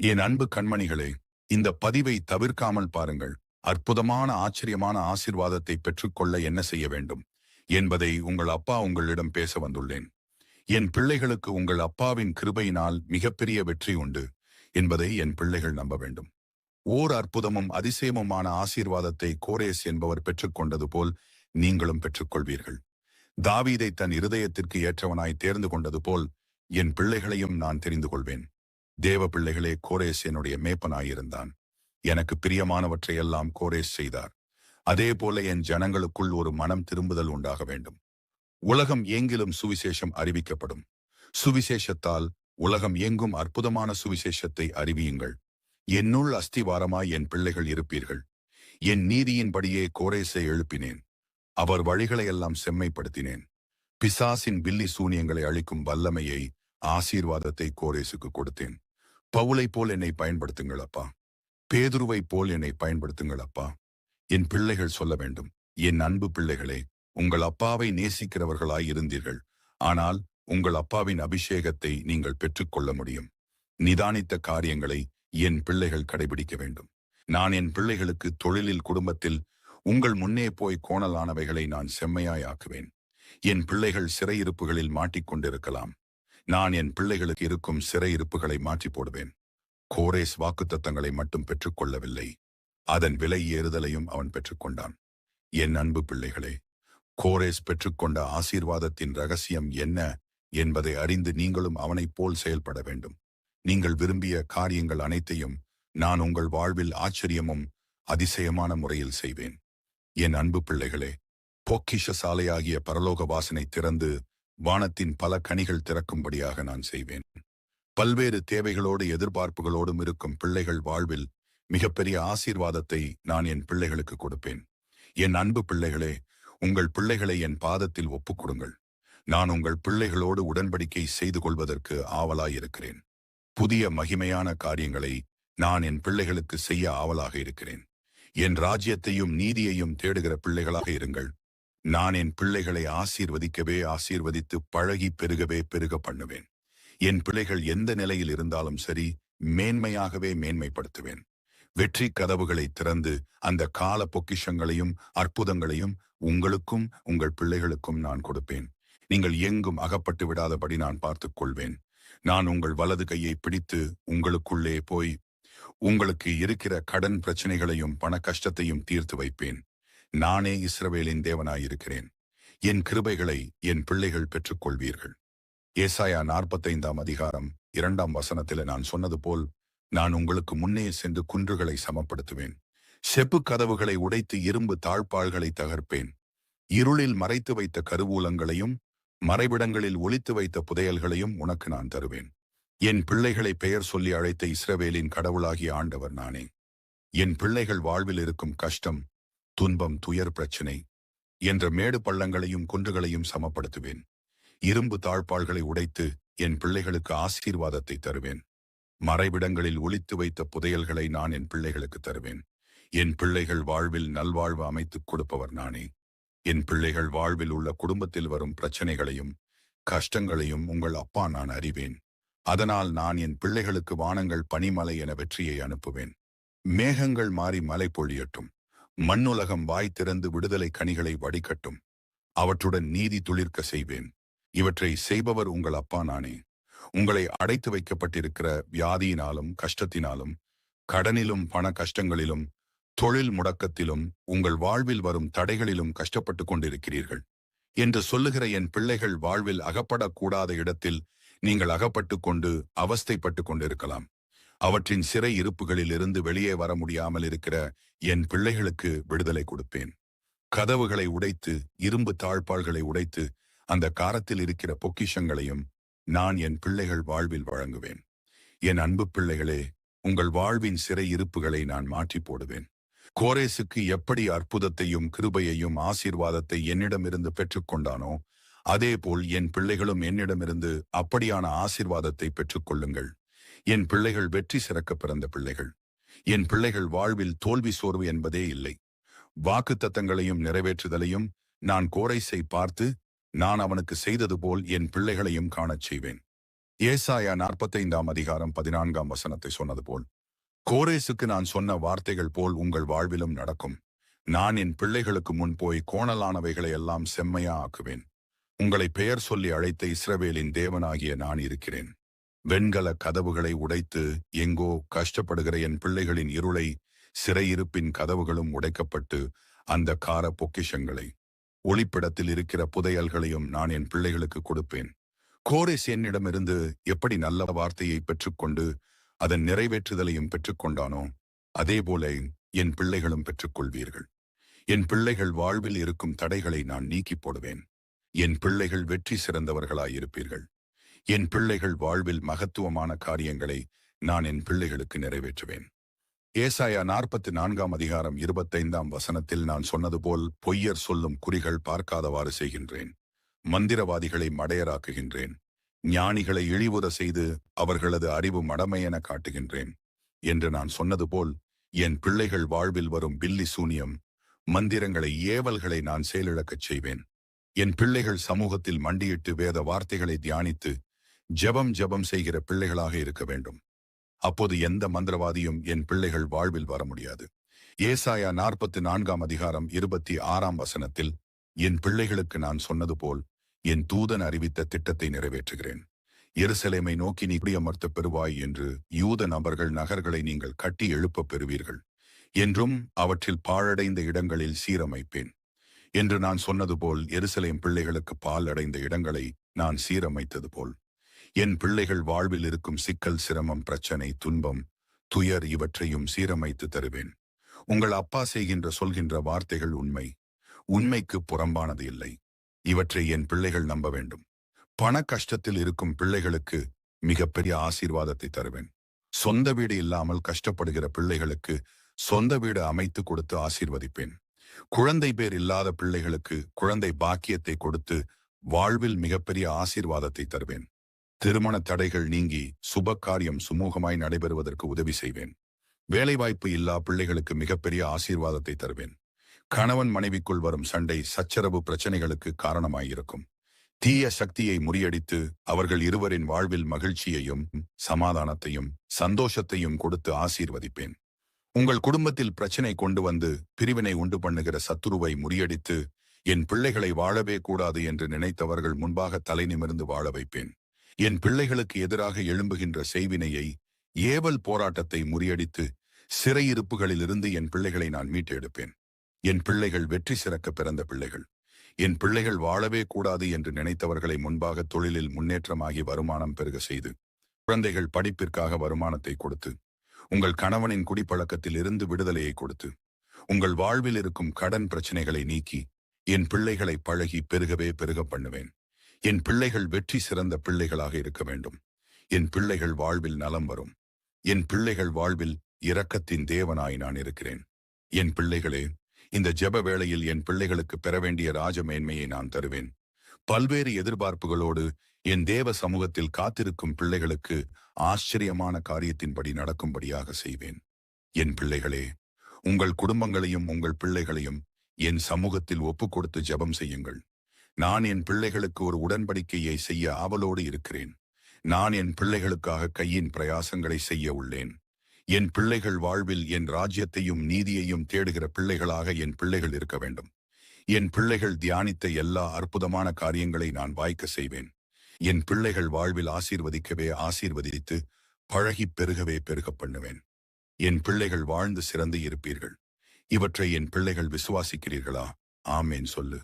என் அன்பு கண்மணிகளே இந்த பதிவை தவிர்க்காமல் பாருங்கள். அற்புதமான ஆச்சரியமான ஆசிர்வாதத்தை பெற்றுக்கொள்ள என்ன செய்ய வேண்டும்? என்பதை உங்கள் அப்பா உங்களிடம் பேச வந்துள்ளேன். என் பிள்ளைகளுக்கு உங்கள் அப்பாவின் கிருபையினால் மிகப்பெரிய வெற்றி உண்டு என்பதை என் பிள்ளைகள் நம்ப வேண்டும். ஓர் அற்புதமும் அதிசயமுமான ஆசீர்வாதத்தை கோரேஸ் என்பவர் பெற்றுக்கொண்டது போல் நீங்களும் பெற்றுக்கொள்வீர்கள். தாவீதை தன் இருதயத்திற்கு ஏற்றவனாய் தேர்ந்து கொண்டது போல் என் பிள்ளைகளையும் நான் தெரிந்து கொள்வேன். தேவ பிள்ளைகளே கோரேஸ் என்னுடைய மேப்பனாயிருந்தான். எனக்கு பிரியமானவற்றையெல்லாம் கோரேஸ் செய்தார். அதே போல என் ஜனங்களுக்குள் ஒரு மனம் திரும்புதல் உண்டாக வேண்டும். உலகம் எங்கிலும் சுவிசேஷம் அறிவிக்கப்படும். சுவிசேஷத்தால் உலகம் எங்கும் அற்புதமான சுவிசேஷத்தை அறிவியுங்கள். என்னுள் அஸ்திவாரமாய் என் பிள்ளைகள் இருப்பீர்கள். என் நீதியின்படியே கோரேசை எழுப்பினேன். அவர் வழிகளையெல்லாம் செம்மைப்படுத்தினேன். பிசாசின் பில்லி சூனியங்களை அளிக்கும் வல்லமையை ஆசீர்வாதத்தை கோரேசுக்கு கொடுத்தேன். பவுலை போல் என்னை பயன்படுத்துங்கள் அப்பா பேதுருவை போல் என்னை பயன்படுத்துங்கள் அப்பா என் பிள்ளைகள் சொல்ல வேண்டும் என் அன்பு பிள்ளைகளே உங்கள் அப்பாவை நேசிக்கிறவர்களாய் இருந்தீர்கள். ஆனால் உங்கள் அப்பாவின் அபிஷேகத்தை நீங்கள் பெற்றுக்கொள்ள முடியும். நிதானித்த காரியங்களை என் பிள்ளைகள் கடைபிடிக்க வேண்டும். நான் என் பிள்ளைகளுக்கு தொழிலில் குடும்பத்தில் உங்கள் முன்னே போய் கோணலானவைகளை நான் செம்மையாய் ஆக்குவேன். என் பிள்ளைகள் சிறையிருப்புகளில் மாட்டிக்கொண்டிருக்கலாம். நான் என் பிள்ளைகளுக்கு இருக்கும் சிறையிருப்புகளை மாற்றி போடுவேன். கோரேஸ் வாக்குத்தத்தங்களை மட்டும் பெற்றுக்கொள்ளவில்லை. அதன் விலை ஏறுதலையும் அவன் பெற்றுக்கொண்டான். என் அன்பு பிள்ளைகளே கோரேஸ் பெற்றுக்கொண்ட ஆசீர்வாதத்தின் ரகசியம் என்ன என்பதை அறிந்து நீங்களும் அவனைப் போல் செயல்பட வேண்டும். நீங்கள் விரும்பிய காரியங்கள் அனைத்தையும் நான் உங்கள் வாழ்வில் ஆச்சரியமும் அதிசயமான முறையில் செய்வேன். என் அன்பு பிள்ளைகளே பொக்கிஷ சாலையாகிய பரலோக வாசனை திறந்து வானத்தின் பல கனிகள் திறக்கும்படியாக நான் செய்வேன். பல்வேறு தேவைகளோடு எதிர்பார்ப்புகளோடும் இருக்கும் பிள்ளைகள் வாழ்வில் மிகப்பெரிய ஆசீர்வாதத்தை நான் என் பிள்ளைகளுக்கு கொடுப்பேன். என் அன்பு பிள்ளைகளே உங்கள் பிள்ளைகளை என் பாதத்தில் ஒப்புக் கொடுங்கள் நான் உங்கள் பிள்ளைகளோடு உடன்படிக்கை செய்து கொள்வதற்கு ஆவலாயிருக்கிறேன். புதிய மகிமையான காரியங்களை நான் என் பிள்ளைகளுக்கு செய்ய ஆவலாக இருக்கிறேன். என் ராஜ்யத்தையும் நீதியையும் தேடுகிற பிள்ளைகளாக இருங்கள். நான் என் பிள்ளைகளை ஆசீர்வதிக்கவே ஆசீர்வதித்து பழகி பெருகவே பெருக பண்ணுவேன். என் பிள்ளைகள் எந்த நிலையில் இருந்தாலும் சரி மேன்மையாகவே மேன்மைப்படுத்துவேன். வெற்றி கதவுகளை திறந்து அந்த கால பொக்கிஷங்களையும் அற்புதங்களையும் உங்களுக்கும் உங்கள் பிள்ளைகளுக்கும் நான் கொடுப்பேன். நீங்கள் எங்கும் அகப்பட்டு விடாதபடி நான் பார்த்துக் கொள்வேன். நான் உங்கள் வலது கையை பிடித்து உங்களுக்குள்ளே போய் உங்களுக்கு இருக்கிற கடன் பிரச்சனைகளையும் பண கஷ்டத்தையும் தீர்த்து வைப்பேன். நானே இஸ்ரவேலின் தேவனாயிருக்கிறேன். என் கிருபைகளை என் பிள்ளைகள் பெற்றுக்கொள்வீர்கள். ஏசாயா நாற்பத்தைந்தாம் அதிகாரம் இரண்டாம் வசனத்தில் நான் சொன்னது போல் நான் உங்களுக்கு முன்னே சென்று குன்றுகளை சமப்படுத்துவேன். செப்பு கதவுகளை உடைத்து இரும்பு தாழ்பாள்களை தகர்ப்பேன். இருளில் மறைத்து வைத்த கருவூலங்களையும் மறைவிடங்களில் ஒளித்து வைத்த புதையல்களையும் உனக்கு நான் தருவேன். என் பிள்ளைகளை பெயர் சொல்லி அழைத்த இஸ்ரவேலின் கடவுளாகிய ஆண்டவர் நானே. என் பிள்ளைகள் வாழ்வில் இருக்கும் கஷ்டம் துன்பம் துயர் பிரச்சினை என்ற மேடு பள்ளங்களையும் குன்றுகளையும் சமப்படுத்துவேன். இரும்பு தாழ்பாள்களை உடைத்து என் பிள்ளைகளுக்கு ஆசீர்வாதத்தை தருவேன். மறைவிடங்களில் ஒளித்து வைத்த புதையல்களை நான் என் பிள்ளைகளுக்கு தருவேன். என் பிள்ளைகள் வாழ்வில் நல்வாழ்வு அமைத்துக் கொடுப்பவர் நானே. என் பிள்ளைகள் வாழ்வில் உள்ள குடும்பத்தில் வரும் பிரச்சனைகளையும் கஷ்டங்களையும் உங்கள் அப்பா நான் அறிவேன். அதனால் நான் என் பிள்ளைகளுக்கு வானங்கள் பனிமலை என வெற்றியை அனுப்புவேன். மேகங்கள் மாறி மலை பொழியட்டும். மண்ணுலகம் வாய் திறந்து விடுதலை கனிகளை வடிகட்டும். அவற்றுடன் நீதி துளிர்க்க செய்வேன். இவற்றை செய்பவர் உங்கள் அப்பா நானே. உங்களை அடைத்து வைக்கப்பட்டிருக்கிற வியாதியினாலும் கஷ்டத்தினாலும் கடனிலும் பண கஷ்டங்களிலும் தொழில் முடக்கத்திலும் உங்கள் வாழ்வில் வரும் தடைகளிலும் கஷ்டப்பட்டு கொண்டிருக்கிறீர்கள். என்று சொல்லுகிற என் பிள்ளைகள் வாழ்வில் அகப்படக்கூடாத இடத்தில் நீங்கள் அகப்பட்டு கொண்டு அவஸ்தைப்பட்டு கொண்டிருக்கலாம். அவற்றின் சிறை இருப்புகளில் இருந்து வெளியே வர முடியாமல் இருக்கிற என் பிள்ளைகளுக்கு விடுதலை கொடுப்பேன். கதவுகளை உடைத்து இரும்பு தாழ்பாள்களை உடைத்து அந்த காரத்தில் இருக்கிற பொக்கிஷங்களையும் நான் என் பிள்ளைகள் வாழ்வில் வழங்குவேன். என் அன்பு பிள்ளைகளே உங்கள் வாழ்வின் சிறை இருப்புகளை நான் மாற்றி போடுவேன். கோரேசுக்கு எப்படி அற்புதத்தையும் கிருபையையும் ஆசீர்வாதத்தை என்னிடமிருந்து பெற்றுக்கொண்டானோ அதேபோல் என் பிள்ளைகளும் என்னிடமிருந்து அப்படியான ஆசீர்வாதத்தை பெற்றுக்கொள்ளுங்கள். என் பிள்ளைகள் வெற்றி சிறக்க பிறந்த பிள்ளைகள். என் பிள்ளைகள் வாழ்வில் தோல்வி சோர்வு என்பதே இல்லை. வாக்கு தத்தங்களையும் நிறைவேற்றுதலையும் நான் கோரைசை பார்த்து நான் அவனுக்கு செய்தது போல் என் பிள்ளைகளையும் காணச் செய்வேன். ஏசாயா நாற்பத்தைந்தாம் அதிகாரம் பதினான்காம் வசனத்தை சொன்னது போல் கோரேசுக்கு நான் சொன்ன வார்த்தைகள் போல் உங்கள் வாழ்விலும் நடக்கும். நான் என் பிள்ளைகளுக்கு முன் போய் கோணலானவைகளை எல்லாம் செம்மையா ஆக்குவேன். உங்களை பெயர் சொல்லி அழைத்த இஸ்ரவேலின் தேவனாகிய நான் இருக்கிறேன். வெண்கல கதவுகளை உடைத்து எங்கோ கஷ்டப்படுகிற என் பிள்ளைகளின் இருளை சிறையிருப்பின் கதவுகளும் உடைக்கப்பட்டு அந்த கார பொக்கிஷங்களை ஒளிப்பிடத்தில் இருக்கிற புதையல்களையும் நான் என் பிள்ளைகளுக்கு கொடுப்பேன். கோரிஸ் என்னிடமிருந்து எப்படி நல்ல வார்த்தையை பெற்றுக்கொண்டு அதன் நிறைவேற்றுதலையும் பெற்றுக்கொண்டானோ அதேபோல என் பிள்ளைகளும் பெற்றுக்கொள்வீர்கள். என் பிள்ளைகள் வாழ்வில் இருக்கும் தடைகளை நான் நீக்கி போடுவேன். என் பிள்ளைகள் வெற்றி சிறந்தவர்களாயிருப்பீர்கள். என் பிள்ளைகள் வாழ்வில் மகத்துவமான காரியங்களை நான் என் பிள்ளைகளுக்கு நிறைவேற்றுவேன். ஏசாயா நாற்பத்தி நான்காம் அதிகாரம் இருபத்தைந்தாம் வசனத்தில் நான் சொன்னது போல் பொய்யர் சொல்லும் குறிகள் பார்க்காதவாறு செய்கின்றேன். மந்திரவாதிகளை மடையராக்குகின்றேன். ஞானிகளை இழிவுற செய்து அவர்களது அறிவு மடமையென காட்டுகின்றேன். என்று நான் சொன்னது போல் என் பிள்ளைகள் வாழ்வில் வரும் பில்லி சூனியம் மந்திரங்களை ஏவல்களை நான் செயலிழக்கச் செய்வேன். என் பிள்ளைகள் சமூகத்தில் மண்டியிட்டு வேத வார்த்தைகளை தியானித்து ஜெபம் ஜபம் செய்கிற பிள்ளைகளாக இருக்க வேண்டும். அப்போது எந்த மந்திரவாதியும் என் பிள்ளைகள் வாழ்வில் வர முடியாது. ஏசாயா நாற்பத்தி நான்காம் அதிகாரம் இருபத்தி ஆறாம் வசனத்தில் என் பிள்ளைகளுக்கு நான் சொன்னது போல் என் தூதன் அறிவித்த திட்டத்தை நிறைவேற்றுகிறேன். எருசலேமை நோக்கி நீ குடியமர்த்த பெறுவாய் என்று யூத நபர்கள் நகர்களை நீங்கள் கட்டி எழுப்பப் பெறுவீர்கள். என்றும் அவற்றில் பாழடைந்த இடங்களில் சீரமைப்பேன். என்று நான் சொன்னது போல் எருசலேம் பிள்ளைகளுக்கு பால் அடைந்த இடங்களை நான் சீரமைத்தது போல். என் பிள்ளைகள் வாழ்வில் இருக்கும் சிக்கல் சிரமம் பிரச்சனை துன்பம் துயர் இவற்றையும் சீரமைத்து தருவேன். உங்கள் அப்பா செய்கின்ற சொல்கின்ற வார்த்தைகள் உண்மை. உண்மைக்கு புறம்பானது இல்லை. இவற்றை என் பிள்ளைகள் நம்ப வேண்டும். பண கஷ்டத்தில் இருக்கும் பிள்ளைகளுக்கு மிகப்பெரிய ஆசீர்வாதத்தை தருவேன். சொந்த வீடு இல்லாமல் கஷ்டப்படுகிற பிள்ளைகளுக்கு சொந்த வீடு அமைத்து கொடுத்து ஆசீர்வதிப்பேன். குழந்தை பேர் இல்லாத பிள்ளைகளுக்கு குழந்தை பாக்கியத்தை கொடுத்து வாழ்வில் மிகப்பெரிய ஆசீர்வாதத்தை தருவேன். திருமண தடைகள் நீங்கி சுப காரியம் சுமூகமாய் நடைபெறுவதற்கு உதவி செய்வேன். வேலைவாய்ப்பு இல்லா பிள்ளைகளுக்கு மிகப்பெரிய ஆசீர்வாதத்தை தருவேன். கணவன் மனைவிக்குள் வரும் சண்டை சச்சரவு பிரச்சனைகளுக்கு காரணமாயிருக்கும். தீய சக்தியை முறியடித்து அவர்கள் இருவரின் வாழ்வில் மகிழ்ச்சியையும் சமாதானத்தையும் சந்தோஷத்தையும் கொடுத்து ஆசீர்வதிப்பேன். உங்கள் குடும்பத்தில் பிரச்சனை கொண்டு வந்து பிரிவினை உண்டு பண்ணுகிற சத்துருவை முறியடித்து என் பிள்ளைகளை வாழவே கூடாது என்று நினைத்தவர்கள் முன்பாக தலை நிமிர்ந்து வாழ வைப்பேன். என் பிள்ளைகளுக்கு எதிராக எழும்புகின்ற செய்வினையை ஏவல் போராட்டத்தை முறியடித்து சிறையிருப்புகளிலிருந்து என் பிள்ளைகளை நான் மீட்டெடுப்பேன். என் பிள்ளைகள் வெற்றி சிறக்க பிறந்த பிள்ளைகள். என் பிள்ளைகள் வாழவே கூடாது என்று நினைத்தவர்களை முன்பாக தொழிலில் முன்னேற்றமாகி வருமானம் பெருக செய்து குழந்தைகள் படிப்பிற்காக வருமானத்தை கொடுத்து உங்கள் கணவனின் குடிப்பழக்கத்தில் இருந்து விடுதலையை கொடுத்து உங்கள் வாழ்வில் இருக்கும் கடன் பிரச்சனைகளை நீக்கி என் பிள்ளைகளை பழகி பெருகவே பெருக பண்ணுவேன். என் பிள்ளைகள் வெற்றி சிறந்த பிள்ளைகளாக இருக்க வேண்டும். என் பிள்ளைகள் வாழ்வில் நலம் வரும். என் பிள்ளைகள் வாழ்வில் இரக்கத்தின் தேவனாய் நான் இருக்கிறேன். என் பிள்ளைகளே இந்த ஜெப வேளையில் என் பிள்ளைகளுக்கு பெற வேண்டிய ராஜ மேன்மையை நான் தருவேன். பல்வேறு எதிர்பார்ப்புகளோடு என் தேவ சமூகத்தில் காத்திருக்கும் பிள்ளைகளுக்கு ஆச்சரியமான காரியத்தின்படி நடக்கும்படியாக செய்வேன். என் பிள்ளைகளே உங்கள் குடும்பங்களையும் உங்கள் பிள்ளைகளையும் என் சமூகத்தில் ஒப்புக் கொடுத்து ஜெபம் செய்யுங்கள். நான் என் பிள்ளைகளுக்கு ஒரு உடன்படிக்கையை செய்ய ஆவலோடு இருக்கிறேன். நான் என் பிள்ளைகளுக்காக கையின் பிரயாசங்களை செய்ய உள்ளேன். என் பிள்ளைகள் வாழ்வில் என் ராஜ்யத்தையும் நீதியையும் தேடுகிற பிள்ளைகளாக என் பிள்ளைகள் இருக்க வேண்டும். என் பிள்ளைகள் தியானித்த எல்லா அற்புதமான காரியங்களை நான் வாய்க்க செய்வேன். என் பிள்ளைகள் வாழ்வில் ஆசீர்வதிக்கவே ஆசீர்வதித்து பழகி பெருகவே பெருக பண்ணுவேன். என் பிள்ளைகள் வாழ்ந்து சிறந்து இருப்பீர்கள். இவற்றை என் பிள்ளைகள் விசுவாசிக்கிறீர்களா? ஆமேன் சொல்லு.